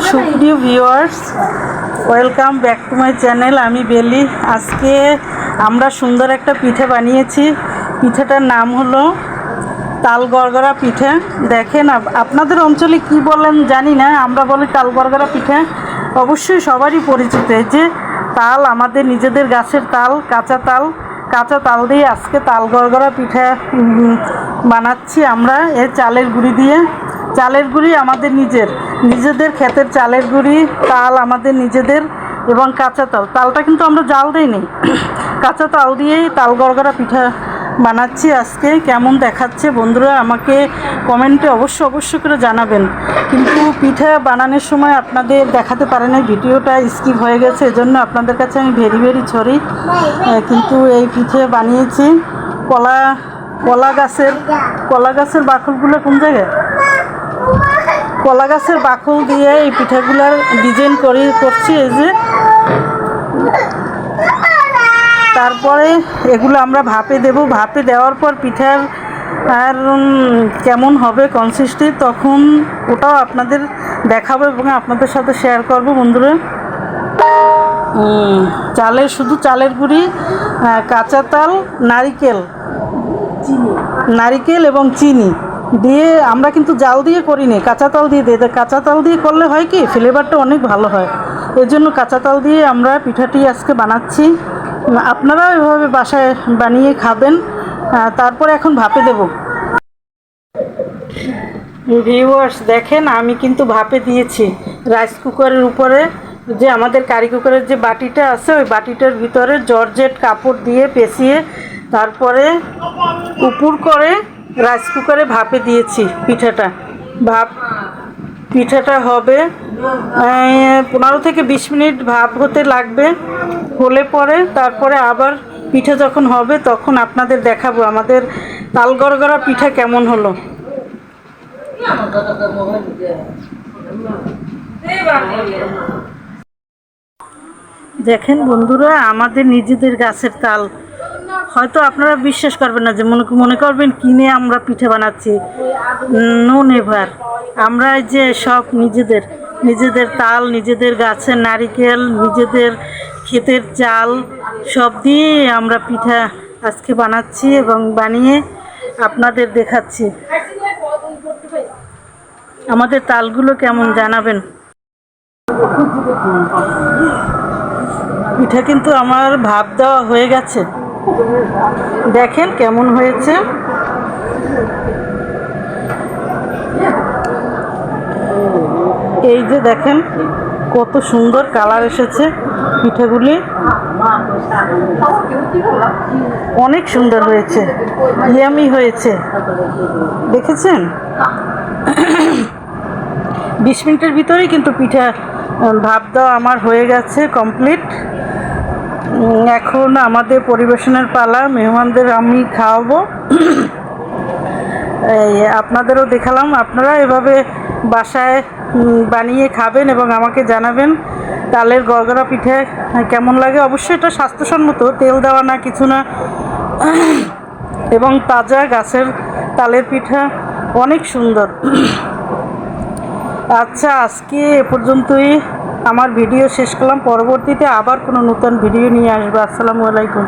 সুপ্রিয় viewers welcome back to my channel আমি বেলি। আজকে আমরা সুন্দর একটা পিঠে বানিয়েছি। পিঠেটার নাম হলো তাল গড়গড়া পিঠে। দেখেন, আপ- আপনাদের অঞ্চলে কি বলেন জানি না। আমরা বলি তাল গড়গড়া পিঠে। অবশ্যই সবারই পরিচিত। এই যে তাল, আমাদের নিজেদের গাছের তাল, কাঁচা তাল। কাঁচা তাল দিয়ে আজকে তাল গড়গড়া পিঠে বানাচ্ছি আমরা এই চালের গুঁড়ি দিয়ে। চালের গুঁড়ি আমাদের নিজের। নিজেদের ক্ষেতের চালের গুঁড়ি, তাল আমাদের নিজেদের এবং কাঁচা তাল। তালটা কিন্তু আমরা জাল দিইনি। কাঁচা তাল দিয়েই তাল গড়গড়া পিঠা বানাচ্ছি আজকে। কেমন দেখাচ্ছে বন্ধুরা আমাকে কমেন্টে অবশ্য অবশ্য করে জানাবেন। কিন্তু পিঠা বানানোর সময় আপনাদের দেখাতে পারে না ভিডিওটা স্কিপ হয়ে গেছে, এজন্য আপনাদের কাছে আমি ভেরি ভেরি ছড়ি কিন্তু এই পিঠে বানিয়েছি কলা কলা গাছের কলা গাছের বাকলগুলো কোন জায়গায়? কলা গাছের বাকল দিয়ে এই পিঠাগুলার ডিজাইন করি, করছি এই যে। তারপরে এগুলো আমরা ভাপে দেব। ভাপে দেওয়ার পর পিঠার আর কেমন হবে কনসিস্টি তখন ওটাও আপনাদের দেখাবো এবং আপনাদের সাথে শেয়ার করব বন্ধুরা। চালের, শুধু চালের গুঁড়ি কাঁচা তাল, নারিকেল। নারিকেল এবং চিনি। দিয়ে আমরা কিন্তু জাল দিয়ে করিনি কাঁচা তাল দিয়ে তা কাঁচা তাল দিয়ে করলে হয় কি ফ্লেভারটা অনেক ভালো হয়। এর জন্য কাঁচা তাল দিয়ে আমরা পিঠাটি আজকে বানাচ্ছি। উম, আপনারাও এভাবে বাসায় বানিয়ে খাবেন। তারপরে এখন ভাপে দেব। ভিউয়ার্স দেখেন আমি কিন্তু ভাপে দিয়েছি। রাইস কুকারের উপরে যে আমাদের কারি কুকারের যে বাটিটা আছে ওই বাটিটার ভিতরে জর্জেট কাপড় দিয়ে পেঁচিয়ে তারপরে উপুর করে রাইস কুকারে ভাপে দিয়েছি পিঠাটা। ভাপ, পিঠাটা হবে পনেরো থেকে বিশ মিনিট ভাপ হতে লাগবে। হলে পরে তারপরে আবার পিঠা যখন হবে তখন আপনাদের দেখাবো আমাদের তাল গড়গড়া পিঠা কেমন হলো। দেখেন বন্ধুরা, আমাদের নিজেদের গাছের তাল। হয়তো আপনারা বিশ্বাস করবেন না যে মনে মনে করবেন কিনে আমরা পিঠে বানাচ্ছি। নো নেভার আমরা যে সব নিজেদের নিজেদের তাল, নিজেদের গাছের নারিকেল, নিজেদের ক্ষেতের চাল, সব দিয়ে আমরা পিঠা আজকে বানাচ্ছি এবং বানিয়ে আপনাদের দেখাচ্ছি। আমাদের তালগুলো কেমন জানাবেন? পিঠা কিন্তু আমার ভাব দেওয়া হয়ে গেছে। দেখেন কেমন হয়েছে। এই যে দেখেন কত সুন্দর কালার এসেছে পিঠাগুলি। অনেক সুন্দর হয়েছে, ইয়ামি হয়েছে। দেখেছেন? বিশ মিনিটের ভিতরেই কিন্তু পিঠা, ভাব দেওয়া আমার হয়ে গেছে কমপ্লিট। এখন আমাদের পরিবেশনের পালা, মেহমানদের আমি খাওয়াবো। আপনাদেরও দেখালাম, আপনারা এভাবে বাসায় বানিয়ে খাবেন এবং আমাকে জানাবেন তালের গড়গড়া পিঠে কেমন লাগে। অবশ্যই এটা স্বাস্থ্যসম্মত, তেল দেওয়া না, কিছু না। এবং তাজা গাছের তালের পিঠা অনেক সুন্দর। আচ্ছা আজকে এ পর্যন্তই। আমার ভিডিও শেষ করলাম। পরবর্তীতে আবার কোনো নতুন ভিডিও নিয়ে আসব। আসসালামু আলাইকুম।